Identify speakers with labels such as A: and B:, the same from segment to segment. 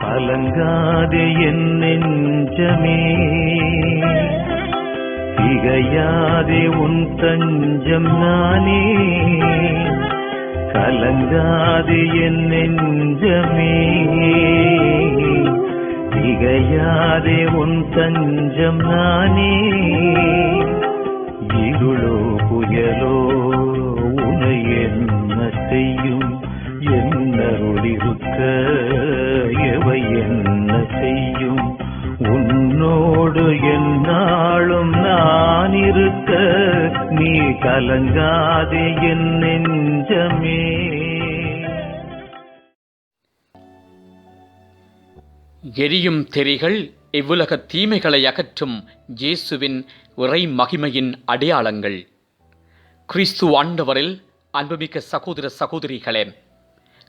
A: கலங்காதே என் நெஞ்சமே. திகையாதே உன் தஞ்சம் நானே. கலங்காதே என் நெஞ்சமே. திகையாதே உன் தஞ்சம் நானே. இருளோ புயலோ உனை என்ன செய்யும் என்னருளிருக்க நீ கலங்காதே என் நெஞ்சமே.
B: எரியும் தெரிகள் இவ்வுலக தீமைகளை அகற்றும் இயேசுவின் இறை மகிமையின் அடையாளங்கள். கிறிஸ்து ஆண்டவரில் அன்புமிக்க சகோதர சகோதரிகளே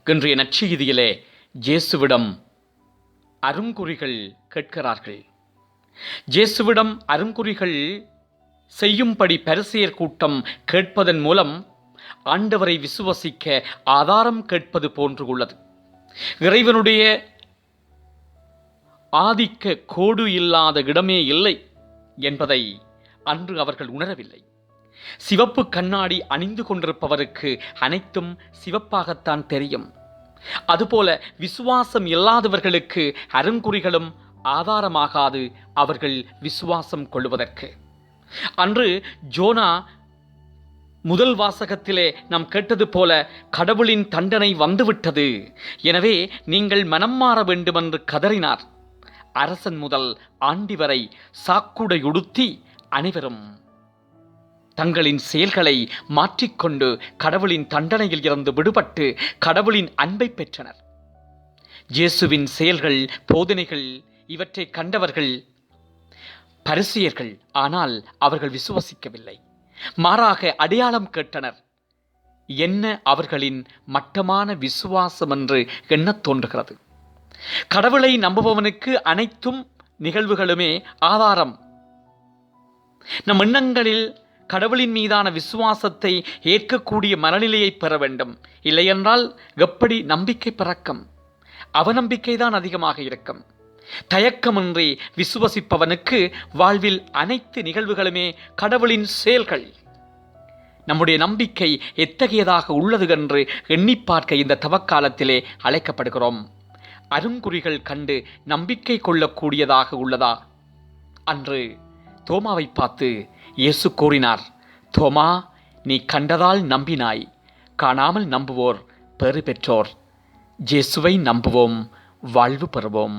B: இன்றைய நற்செய்தியிலே இயேசுவிடம் அருங்குறிகள் கேட்கிறார்கள். இயேசுவிடம் அருங்குறிகள் செய்யும்படி பரிசெயர் கூட்டம் கேட்பதன் மூலம் ஆண்டவரை விசுவசிக்க ஆதாரம் கேட்பது போன்று உள்ளது. இறைவனுடைய ஆதிக்க கோடு இல்லாத இடமே இல்லை என்பதை அன்று அவர்கள் உணரவில்லை. சிவப்பு கண்ணாடி அணிந்து கொண்டிருப்பவருக்கு அனைத்தும் சிவப்பாகத்தான் தெரியும். அதுபோல விசுவாசம் இல்லாதவர்களுக்கு அருங்குறிகளும் ஆதாரமாகாது அவர்கள் விசுவாசம் கொள்வதற்கு அன்று ஜோனா முதல் வாசகத்திலே நாம் கேட்டது போல கடவுளின் தண்டனை வந்துவிட்டது. எனவே நீங்கள் மனம் மாற வேண்டுமென்று கதறினார். அரசன் முதல் ஆண்டி வரை சாக்குடையுடுத்தி அனைவரும் தங்களின் செயல்களை மாற்றிக்கொண்டு கடவுளின் தண்டனையில் இருந்து விடுபட்டு கடவுளின் அன்பை பெற்றனர். இயேசுவின் செயல்கள் போதனைகள் இவற்றை கண்டவர்கள் பரிசியர்கள் ஆனால் அவர்கள் விசுவசிக்கவில்லை. மாறாக அடையாளம் கேட்டனர். என்ன அவர்களின் மட்டமான விசுவாசம் என்று எண்ணத் தோன்றுகிறது. கடவுளை நம்புபவனுக்கு அனைத்தும் நிகழ்வுகளுமே ஆதாரம். நம் எண்ணங்களில் கடவுளின் மீதான விசுவாசத்தை ஏற்கக்கூடிய மனநிலையை பெற வேண்டும். இல்லையென்றால் எப்படி நம்பிக்கை பிறக்கம்? அவநம்பிக்கைதான் அதிகமாக இருக்கும். தயக்கமின்றி விசுவசிப்பவனுக்கு வாழ்வில் அனைத்து நிகழ்வுகளுமே கடவுளின் செயல்கள். நம்முடைய நம்பிக்கை எத்தகையதாக உள்ளது என்று எண்ணி பார்க்க இந்த தவக்காலத்திலே அழைக்கப்படுகிறோம். அருங்குறிகள் கண்டு நம்பிக்கை கொள்ளக்கூடியதாக உள்ளதா? அன்று தோமாவை பார்த்து இயேசு கூறினார் தோமா நீ கண்டதால் நம்பினாய் காணாமல் நம்புவோர் பெறு பெற்றோர் ஜேசுவை நம்புவோம் வாழ்வு பெறுவோம்.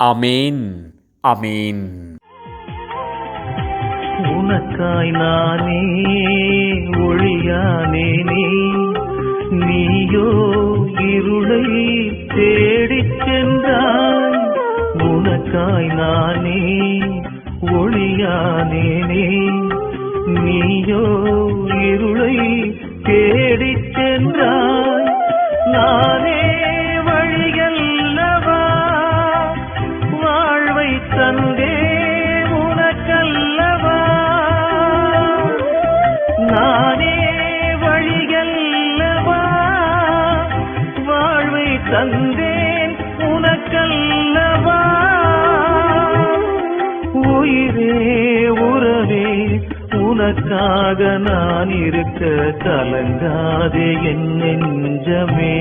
B: அமேன் அமேன்
A: உனக்காய் நானே ஒளியானேனே நீயோ இருளை தேடிச் சென்றாய். உனக்காய் நானே ஒளியானேனே நீயோ இருளை வாழ்வை உனக்கல்லவா? நானே வழியல்லவா வாழ்வை தந்தேன் உனக்கல்லவா? உயிரே உறவே உனக்காக நான் இருக்க கலங்காதே என் நெஞ்சமே.